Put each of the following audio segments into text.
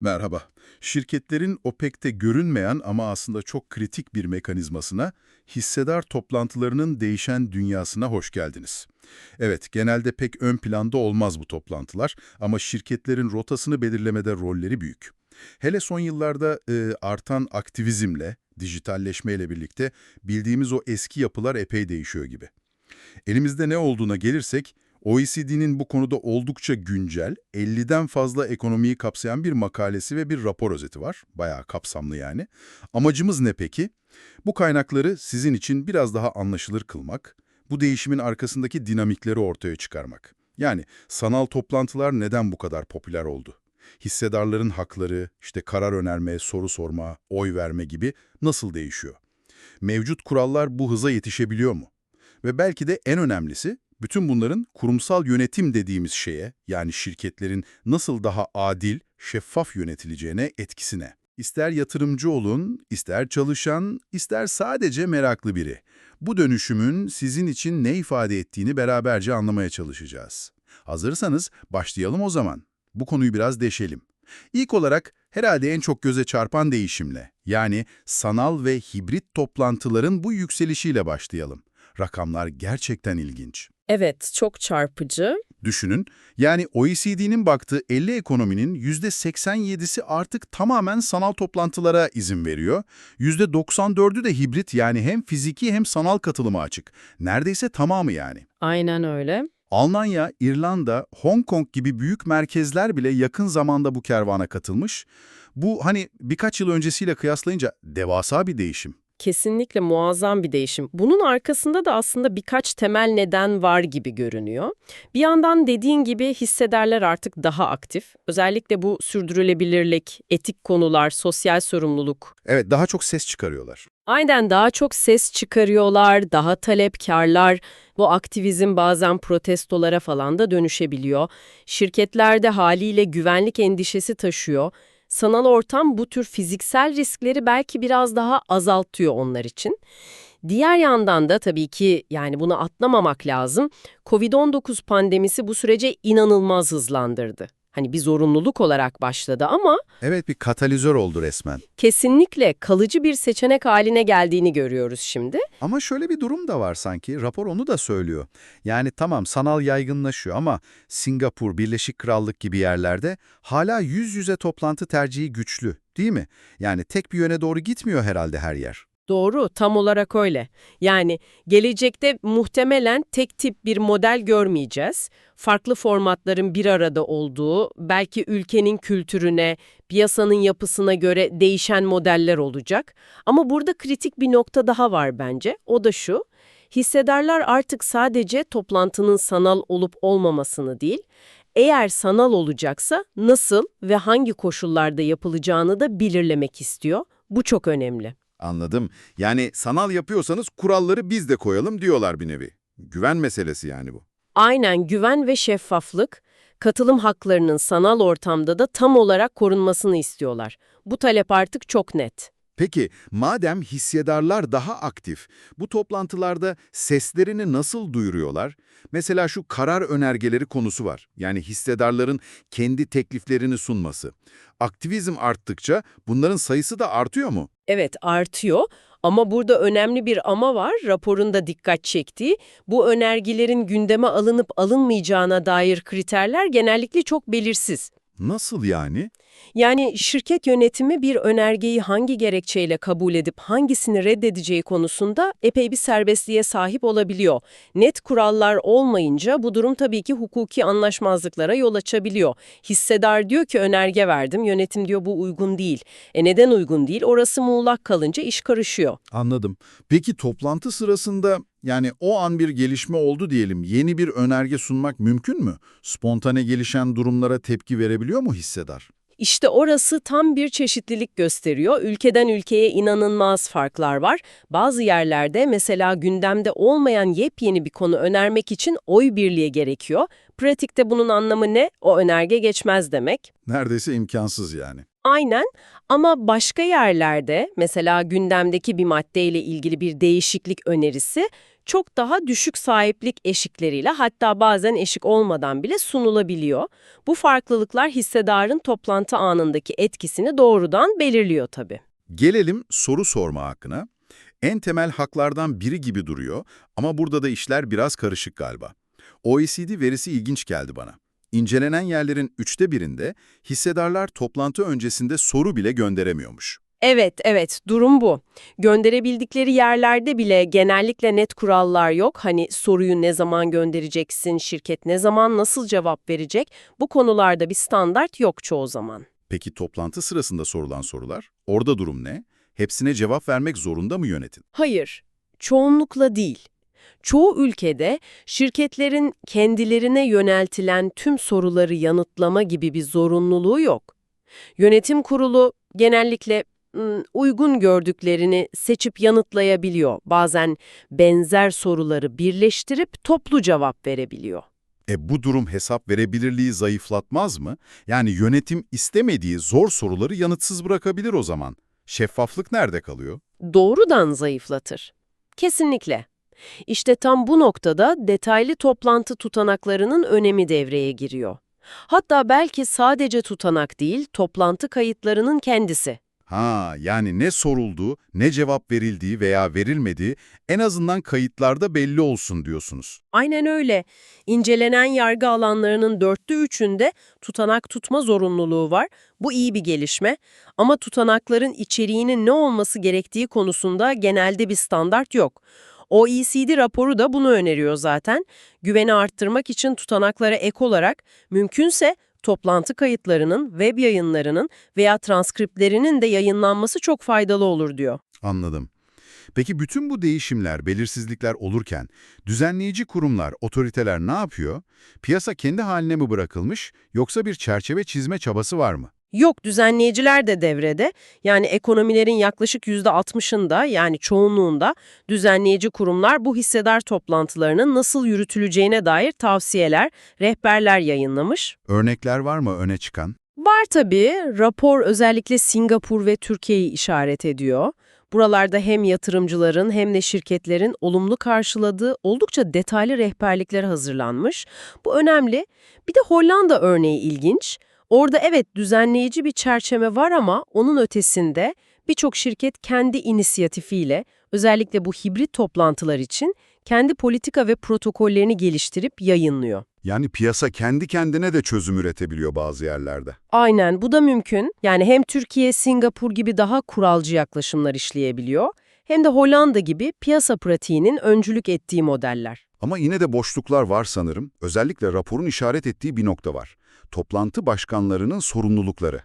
Merhaba. Şirketlerin OPEC'te görünmeyen ama aslında çok kritik bir mekanizmasına, hissedar toplantılarının değişen dünyasına hoş geldiniz. Evet, genelde pek ön planda olmaz bu toplantılar ama şirketlerin rotasını belirlemede rolleri büyük. Hele son yıllarda e, artan aktivizmle, dijitalleşmeyle birlikte bildiğimiz o eski yapılar epey değişiyor gibi. Elimizde ne olduğuna gelirsek, OECD'nin bu konuda oldukça güncel, 50'den fazla ekonomiyi kapsayan bir makalesi ve bir rapor özeti var. Bayağı kapsamlı yani. Amacımız ne peki? Bu kaynakları sizin için biraz daha anlaşılır kılmak, bu değişimin arkasındaki dinamikleri ortaya çıkarmak. Yani sanal toplantılar neden bu kadar popüler oldu? Hissedarların hakları, işte karar önerme, soru sorma, oy verme gibi nasıl değişiyor? Mevcut kurallar bu hıza yetişebiliyor mu? Ve belki de en önemlisi, bütün bunların kurumsal yönetim dediğimiz şeye, yani şirketlerin nasıl daha adil, şeffaf yönetileceğine etkisine. İster yatırımcı olun, ister çalışan, ister sadece meraklı biri. Bu dönüşümün sizin için ne ifade ettiğini beraberce anlamaya çalışacağız. Hazırsanız başlayalım o zaman. Bu konuyu biraz deşelim. İlk olarak herhalde en çok göze çarpan değişimle, yani sanal ve hibrit toplantıların bu yükselişiyle başlayalım. Rakamlar gerçekten ilginç. Evet, çok çarpıcı. Düşünün, yani OECD'nin baktığı 50 ekonominin %87'si artık tamamen sanal toplantılara izin veriyor. %94'ü de hibrit yani hem fiziki hem sanal katılıma açık. Neredeyse tamamı yani. Aynen öyle. Almanya, İrlanda, Hong Kong gibi büyük merkezler bile yakın zamanda bu kervana katılmış. Bu hani birkaç yıl öncesiyle kıyaslayınca devasa bir değişim. Kesinlikle muazzam bir değişim. Bunun arkasında da aslında birkaç temel neden var gibi görünüyor. Bir yandan dediğin gibi hissedarlar artık daha aktif. Özellikle bu sürdürülebilirlik, etik konular, sosyal sorumluluk. Evet, daha çok ses çıkarıyorlar. Aynen daha çok ses çıkarıyorlar, daha talepkarlar. Bu aktivizm bazen protestolara falan da dönüşebiliyor. Şirketlerde haliyle güvenlik endişesi taşıyor. Sanal ortam bu tür fiziksel riskleri belki biraz daha azaltıyor onlar için. Diğer yandan da tabii ki yani bunu atlamamak lazım. Covid-19 pandemisi bu sürece inanılmaz hızlandırdı. Hani bir zorunluluk olarak başladı ama Evet, bir katalizör oldu resmen. kesinlikle kalıcı bir seçenek haline geldiğini görüyoruz şimdi. Ama şöyle bir durum da var sanki, rapor onu da söylüyor. Yani tamam sanal yaygınlaşıyor ama Singapur, Birleşik Krallık gibi yerlerde hala yüz yüze toplantı tercihi güçlü, değil mi? Yani tek bir yöne doğru gitmiyor herhalde her yer. Doğru, tam olarak öyle. Yani gelecekte muhtemelen tek tip bir model görmeyeceğiz. Farklı formatların bir arada olduğu, belki ülkenin kültürüne, piyasanın yapısına göre değişen modeller olacak. Ama burada kritik bir nokta daha var bence. O da şu, hissedarlar artık sadece toplantının sanal olup olmamasını değil, eğer sanal olacaksa nasıl ve hangi koşullarda yapılacağını da belirlemek istiyor. Bu çok önemli. Anladım. Yani sanal yapıyorsanız kuralları biz de koyalım diyorlar bir nevi. Güven meselesi yani bu. Aynen güven ve şeffaflık, katılım haklarının sanal ortamda da tam olarak korunmasını istiyorlar. Bu talep artık çok net. Peki madem hissedarlar daha aktif, bu toplantılarda seslerini nasıl duyuruyorlar? Mesela şu karar önergeleri konusu var. Yani hissedarların kendi tekliflerini sunması. Aktivizm arttıkça bunların sayısı da artıyor mu? Evet artıyor ama burada önemli bir ama var raporun da dikkat çektiği. Bu önergelerin gündeme alınıp alınmayacağına dair kriterler genellikle çok belirsiz. Nasıl yani? Yani şirket yönetimi bir önergeyi hangi gerekçeyle kabul edip hangisini reddedeceği konusunda epey bir serbestliğe sahip olabiliyor. Net kurallar olmayınca bu durum tabii ki hukuki anlaşmazlıklara yol açabiliyor. Hissedar diyor ki önerge verdim, yönetim diyor bu uygun değil. E neden uygun değil? Orası muğlak kalınca iş karışıyor. Anladım. Peki toplantı sırasında yani o an bir gelişme oldu diyelim, yeni bir önerge sunmak mümkün mü? Spontane gelişen durumlara tepki verebiliyor mu hissedar? İşte orası tam bir çeşitlilik gösteriyor. Ülkeden ülkeye inanılmaz farklar var. Bazı yerlerde mesela gündemde olmayan yepyeni bir konu önermek için oy birliği gerekiyor. Pratikte bunun anlamı ne? O önerge geçmez demek. Neredeyse imkansız yani. Aynen ama başka yerlerde mesela gündemdeki bir maddeyle ilgili bir değişiklik önerisi çok daha düşük sahiplik eşikleriyle hatta bazen eşik olmadan bile sunulabiliyor. Bu farklılıklar hissedarın toplantı anındaki etkisini doğrudan belirliyor tabii. Gelelim soru sorma hakkına. En temel haklardan biri gibi duruyor ama burada da işler biraz karışık galiba. OECD verisi ilginç geldi bana. İncelenen yerlerin üçte birinde hissedarlar toplantı öncesinde soru bile gönderemiyormuş. Evet, evet, durum bu. Gönderebildikleri yerlerde bile genellikle net kurallar yok. Hani soruyu ne zaman göndereceksin, şirket ne zaman nasıl cevap verecek? Bu konularda bir standart yok çoğu zaman. Peki toplantı sırasında sorulan sorular? Orada durum ne? Hepsine cevap vermek zorunda mı yönetim? Hayır, çoğunlukla değil. Çoğu ülkede şirketlerin kendilerine yöneltilen tüm soruları yanıtlama gibi bir zorunluluğu yok. Yönetim kurulu genellikle uygun gördüklerini seçip yanıtlayabiliyor. Bazen benzer soruları birleştirip toplu cevap verebiliyor. E bu durum hesap verebilirliği zayıflatmaz mı? Yani yönetim istemediği zor soruları yanıtsız bırakabilir o zaman. Şeffaflık nerede kalıyor? Doğrudan zayıflatır. Kesinlikle. İşte tam bu noktada detaylı toplantı tutanaklarının önemi devreye giriyor. Hatta belki sadece tutanak değil, toplantı kayıtlarının kendisi. Ha, yani ne sorulduğu, ne cevap verildiği veya verilmediği en azından kayıtlarda belli olsun diyorsunuz. Aynen öyle. İncelenen yargı alanlarının dörtte üçünde tutanak tutma zorunluluğu var. Bu iyi bir gelişme. Ama tutanakların içeriğinin ne olması gerektiği konusunda genelde bir standart yok. OECD raporu da bunu öneriyor zaten. Güveni arttırmak için tutanaklara ek olarak mümkünse toplantı kayıtlarının, web yayınlarının veya transkriptlerinin de yayınlanması çok faydalı olur diyor. Anladım. Peki bütün bu değişimler, belirsizlikler olurken düzenleyici kurumlar, otoriteler ne yapıyor? Piyasa kendi haline mi bırakılmış yoksa bir çerçeve çizme çabası var mı? Yok düzenleyiciler de devrede. Yani ekonomilerin yaklaşık %60'ında yani çoğunluğunda düzenleyici kurumlar bu hissedar toplantılarının nasıl yürütüleceğine dair tavsiyeler, rehberler yayınlamış. Örnekler var mı öne çıkan? Var tabii. Rapor özellikle Singapur ve Türkiye'yi işaret ediyor. Buralarda hem yatırımcıların hem de şirketlerin olumlu karşıladığı oldukça detaylı rehberlikler hazırlanmış. Bu önemli. Bir de Hollanda örneği ilginç. Orada evet düzenleyici bir çerçeve var ama onun ötesinde birçok şirket kendi inisiyatifiyle özellikle bu hibrit toplantılar için kendi politika ve protokollerini geliştirip yayınlıyor. Yani piyasa kendi kendine de çözüm üretebiliyor bazı yerlerde. Aynen bu da mümkün. Yani hem Türkiye, Singapur gibi daha kuralcı yaklaşımlar işleyebiliyor hem de Hollanda gibi piyasa pratiğinin öncülük ettiği modeller. Ama yine de boşluklar var sanırım. Özellikle raporun işaret ettiği bir nokta var. Toplantı başkanlarının sorumlulukları.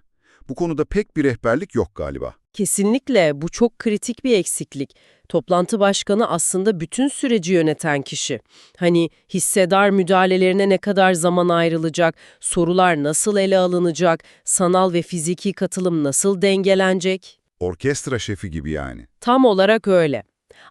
Bu konuda pek bir rehberlik yok galiba. Kesinlikle bu çok kritik bir eksiklik. Toplantı başkanı aslında bütün süreci yöneten kişi. Hani hissedar müdahalelerine ne kadar zaman ayrılacak, sorular nasıl ele alınacak, sanal ve fiziki katılım nasıl dengelenecek? Orkestra şefi gibi yani. Tam olarak öyle.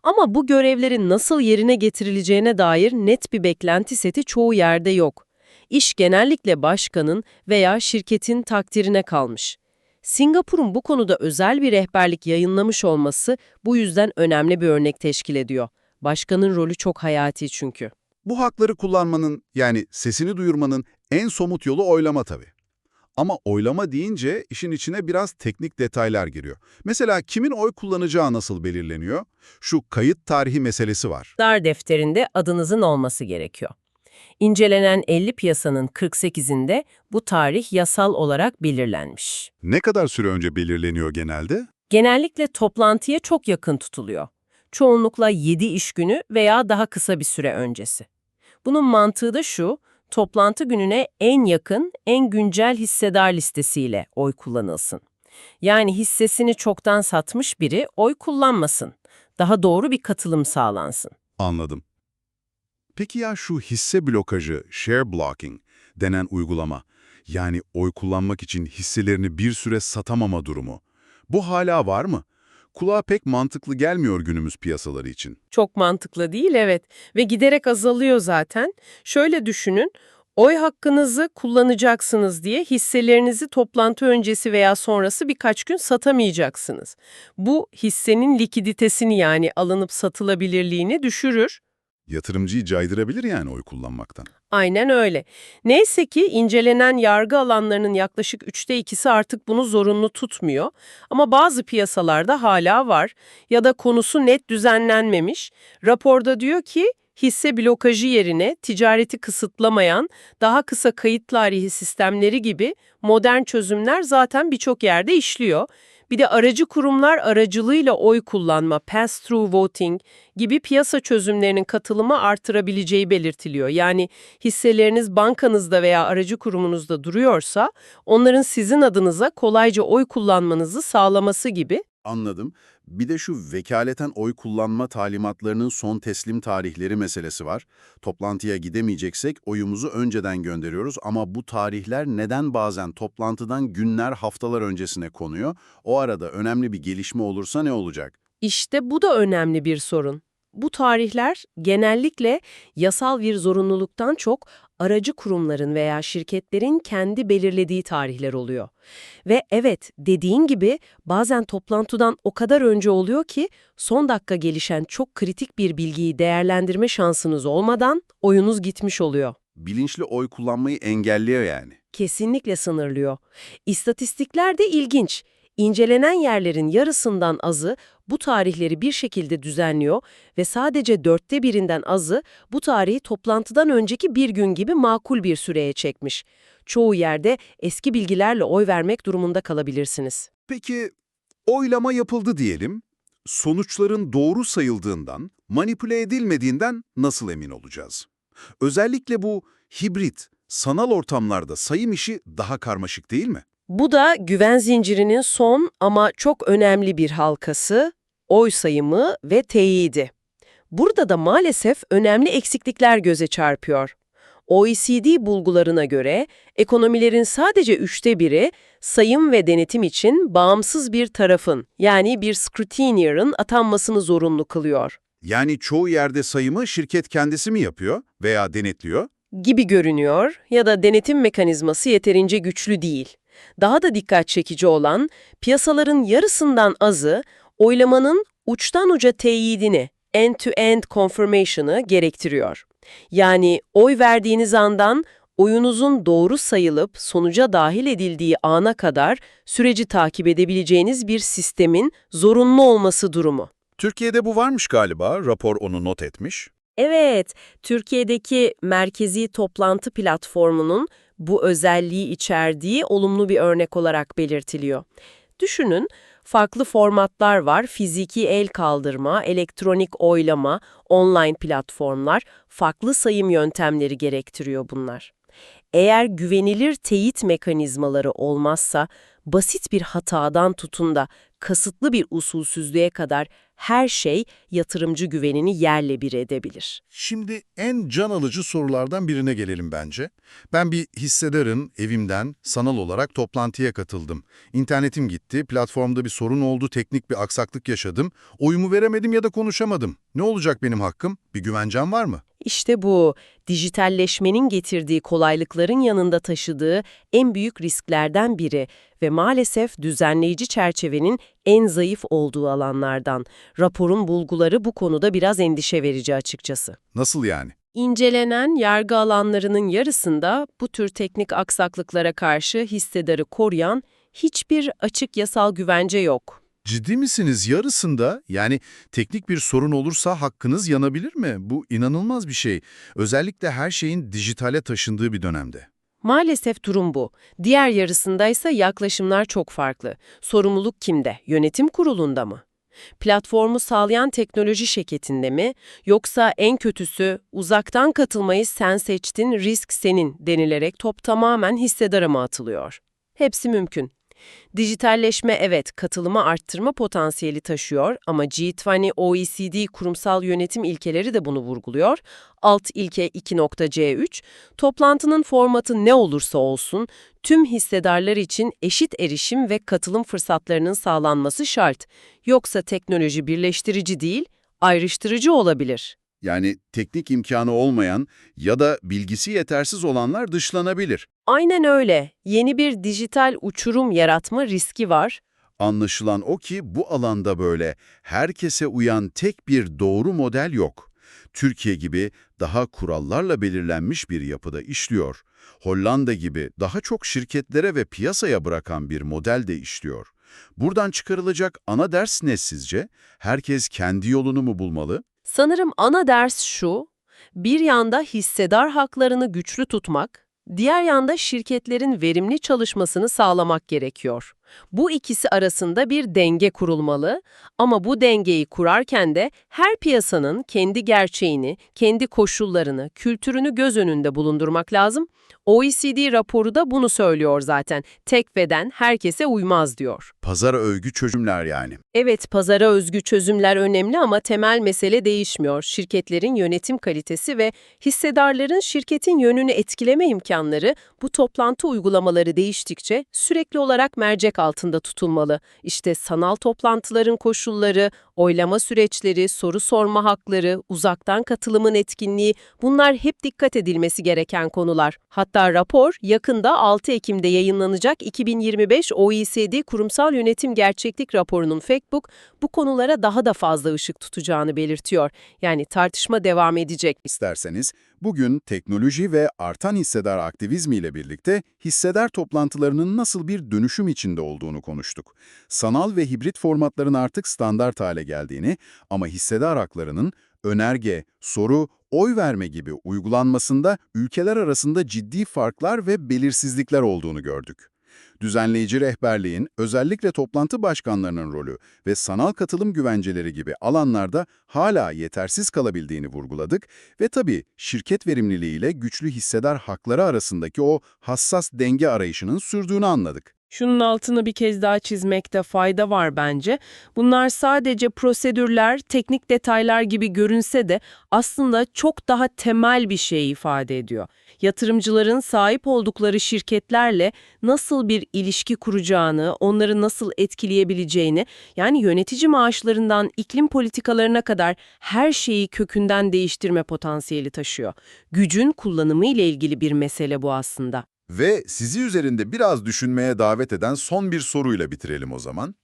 Ama bu görevlerin nasıl yerine getirileceğine dair net bir beklenti seti çoğu yerde yok. İş genellikle başkanın veya şirketin takdirine kalmış. Singapur'un bu konuda özel bir rehberlik yayınlamış olması bu yüzden önemli bir örnek teşkil ediyor. Başkanın rolü çok hayati çünkü. Bu hakları kullanmanın yani sesini duyurmanın en somut yolu oylama tabii. Ama oylama deyince işin içine biraz teknik detaylar giriyor. Mesela kimin oy kullanacağı nasıl belirleniyor? Şu kayıt tarihi meselesi var. Dar defterinde adınızın olması gerekiyor. İncelenen 50 piyasanın 48'inde bu tarih yasal olarak belirlenmiş. Ne kadar süre önce belirleniyor genelde? Genellikle toplantıya çok yakın tutuluyor. Çoğunlukla 7 iş günü veya daha kısa bir süre öncesi. Bunun mantığı da şu, toplantı gününe en yakın, en güncel hissedar listesiyle oy kullanılsın. Yani hissesini çoktan satmış biri oy kullanmasın. Daha doğru bir katılım sağlansın. Anladım. Peki ya şu hisse blokajı, share blocking denen uygulama, yani oy kullanmak için hisselerini bir süre satamama durumu, bu hala var mı? Kulağa pek mantıklı gelmiyor günümüz piyasaları için. Çok mantıklı değil evet ve giderek azalıyor zaten. Şöyle düşünün, oy hakkınızı kullanacaksınız diye hisselerinizi toplantı öncesi veya sonrası birkaç gün satamayacaksınız. Bu hissenin likiditesini yani alınıp satılabilirliğini düşürür. Yatırımcıyı caydırabilir yani oy kullanmaktan. Aynen öyle. Neyse ki incelenen yargı alanlarının yaklaşık üçte ikisi artık bunu zorunlu tutmuyor. Ama bazı piyasalarda hala var ya da konusu net düzenlenmemiş. Raporda diyor ki hisse blokajı yerine ticareti kısıtlamayan daha kısa kayıt tarihi sistemleri gibi modern çözümler zaten birçok yerde işliyor. Bir de aracı kurumlar aracılığıyla oy kullanma, pass-through voting gibi piyasa çözümlerinin katılımı artırabileceği belirtiliyor. Yani hisseleriniz bankanızda veya aracı kurumunuzda duruyorsa onların sizin adınıza kolayca oy kullanmanızı sağlaması gibi Anladım. Bir de şu vekaleten oy kullanma talimatlarının son teslim tarihleri meselesi var. Toplantıya gidemeyeceksek oyumuzu önceden gönderiyoruz ama bu tarihler neden bazen toplantıdan günler, haftalar öncesine konuyor? O arada önemli bir gelişme olursa ne olacak? İşte bu da önemli bir sorun. Bu tarihler genellikle yasal bir zorunluluktan çok aracı kurumların veya şirketlerin kendi belirlediği tarihler oluyor. Ve evet dediğin gibi bazen toplantıdan o kadar önce oluyor ki son dakika gelişen çok kritik bir bilgiyi değerlendirme şansınız olmadan oyunuz gitmiş oluyor. Bilinçli oy kullanmayı engelliyor yani. kesinlikle sınırlıyor. İstatistikler de ilginç. İncelenen yerlerin yarısından azı bu tarihleri bir şekilde düzenliyor ve sadece dörtte birinden azı bu tarihi toplantıdan önceki bir gün gibi makul bir süreye çekmiş. Çoğu yerde eski bilgilerle oy vermek durumunda kalabilirsiniz. Peki oylama yapıldı diyelim. Sonuçların doğru sayıldığından, manipüle edilmediğinden nasıl emin olacağız? Özellikle bu hibrit, sanal ortamlarda sayım işi daha karmaşık değil mi? Bu da güven zincirinin son ama çok önemli bir halkası, oy sayımı ve teyidi. Burada da maalesef önemli eksiklikler göze çarpıyor. OECD bulgularına göre ekonomilerin sadece üçte biri sayım ve denetim için bağımsız bir tarafın yani bir scrutineer'ın atanmasını zorunlu kılıyor Yani çoğu yerde sayımı şirket kendisi mi yapıyor veya denetliyor? gibi görünüyor ya da denetim mekanizması yeterince güçlü değil. Daha da dikkat çekici olan piyasaların yarısından azı oylamanın uçtan uca teyidini, end-to-end confirmation'ı gerektiriyor. Yani oy verdiğiniz andan oyunuzun doğru sayılıp sonuca dahil edildiği ana kadar süreci takip edebileceğiniz bir sistemin zorunlu olması durumu. Türkiye'de bu varmış galiba, rapor onu not etmiş. Evet, Türkiye'deki merkezi toplantı platformunun bu özelliği içerdiği olumlu bir örnek olarak belirtiliyor. Düşünün, farklı formatlar var, fiziki el kaldırma, elektronik oylama, online platformlar, farklı sayım yöntemleri gerektiriyor bunlar. Eğer güvenilir teyit mekanizmaları olmazsa, basit bir hatadan tutun da kasıtlı bir usulsüzlüğe kadar her şey yatırımcı güvenini yerle bir edebilir. Şimdi en can alıcı sorulardan birine gelelim bence. Ben bir hissedarın evimden sanal olarak toplantıya katıldım. İnternetim gitti, platformda bir sorun oldu, teknik bir aksaklık yaşadım. Oyumu veremedim ya da konuşamadım. Ne olacak benim hakkım? Bir güvencem var mı? İşte bu, dijitalleşmenin getirdiği kolaylıkların yanında taşıdığı en büyük risklerden biri ve maalesef düzenleyici çerçevenin en zayıf olduğu alanlardan. Raporun bulguları bu konuda biraz endişe verici açıkçası. Nasıl yani? İncelenen yargı alanlarının yarısında bu tür teknik aksaklıklara karşı hissedarı koruyan hiçbir açık yasal güvence yok. Ciddi misiniz? Yarısında yani teknik bir sorun olursa hakkınız yanabilir mi? Bu inanılmaz bir şey. Özellikle her şeyin dijitale taşındığı bir dönemde. Maalesef durum bu. Diğer yarısındaysa yaklaşımlar çok farklı. Sorumluluk kimde? Yönetim kurulunda mı? Platformu sağlayan teknoloji şirketinde mi? Yoksa en kötüsü uzaktan katılmayı sen seçtin, risk senin denilerek top tamamen hissedara mı atılıyor? Hepsi mümkün. Dijitalleşme evet katılımı arttırma potansiyeli taşıyor ama G20 OECD kurumsal yönetim ilkeleri de bunu vurguluyor. Alt ilke 2.C3, toplantının formatı ne olursa olsun tüm hissedarlar için eşit erişim ve katılım fırsatlarının sağlanması şart. Yoksa teknoloji birleştirici değil, ayrıştırıcı olabilir. Yani teknik imkanı olmayan ya da bilgisi yetersiz olanlar dışlanabilir. Aynen öyle. Yeni bir dijital uçurum yaratma riski var. Anlaşılan o ki bu alanda böyle herkese uyan tek bir doğru model yok. Türkiye gibi daha kurallarla belirlenmiş bir yapıda işliyor. Hollanda gibi daha çok şirketlere ve piyasaya bırakan bir model de işliyor. Buradan çıkarılacak ana ders ne sizce? Herkes kendi yolunu mu bulmalı? Sanırım ana ders şu, bir yanda hissedar haklarını güçlü tutmak, diğer yanda şirketlerin verimli çalışmasını sağlamak gerekiyor. Bu ikisi arasında bir denge kurulmalı ama bu dengeyi kurarken de her piyasanın kendi gerçeğini, kendi koşullarını, kültürünü göz önünde bulundurmak lazım. OECD raporu da bunu söylüyor zaten. Tek beden herkese uymaz diyor. Pazara övgü çözümler yani. Evet, pazara özgü çözümler önemli ama temel mesele değişmiyor. Şirketlerin yönetim kalitesi ve hissedarların şirketin yönünü etkileme imkanları bu toplantı uygulamaları değiştikçe sürekli olarak mercek altında tutulmalı. İşte sanal toplantıların koşulları, oylama süreçleri, soru sorma hakları, uzaktan katılımın etkinliği bunlar hep dikkat edilmesi gereken konular. Hatta rapor yakında 6 Ekim'de yayınlanacak 2025 OECD Kurumsal Yönetim Gerçeklik raporunun Factbook bu konulara daha da fazla ışık tutacağını belirtiyor. Yani tartışma devam edecek. İsterseniz bugün teknoloji ve artan hissedar aktivizmi ile birlikte hissedar toplantılarının nasıl bir dönüşüm içinde olduğunu konuştuk. Sanal ve hibrit formatların artık standart hale geldiğini ama hissedar haklarının önerge, soru, oy verme gibi uygulanmasında ülkeler arasında ciddi farklar ve belirsizlikler olduğunu gördük. Düzenleyici rehberliğin, özellikle toplantı başkanlarının rolü ve sanal katılım güvenceleri gibi alanlarda hala yetersiz kalabildiğini vurguladık ve tabii şirket verimliliği ile güçlü hissedar hakları arasındaki o hassas denge arayışının sürdüğünü anladık. Şunun altını bir kez daha çizmekte fayda var bence. Bunlar sadece prosedürler, teknik detaylar gibi görünse de aslında çok daha temel bir şey ifade ediyor. Yatırımcıların sahip oldukları şirketlerle nasıl bir ilişki kuracağını, onları nasıl etkileyebileceğini, yani yönetici maaşlarından iklim politikalarına kadar her şeyi kökünden değiştirme potansiyeli taşıyor. Gücün kullanımı ile ilgili bir mesele bu aslında. Ve sizi üzerinde biraz düşünmeye davet eden son bir soruyla bitirelim o zaman.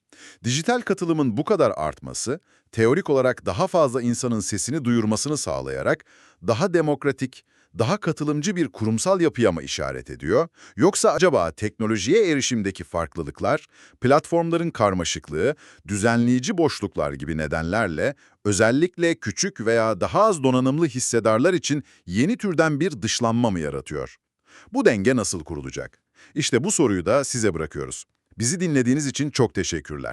Dijital katılımın bu kadar artması, teorik olarak daha fazla insanın sesini duyurmasını sağlayarak daha demokratik, daha katılımcı bir kurumsal yapıya mı işaret ediyor? Yoksa acaba teknolojiye erişimdeki farklılıklar, platformların karmaşıklığı, düzenleyici boşluklar gibi nedenlerle özellikle küçük veya daha az donanımlı hissedarlar için yeni türden bir dışlanma mı yaratıyor? Bu denge nasıl kurulacak? İşte bu soruyu da size bırakıyoruz. Bizi dinlediğiniz için çok teşekkürler.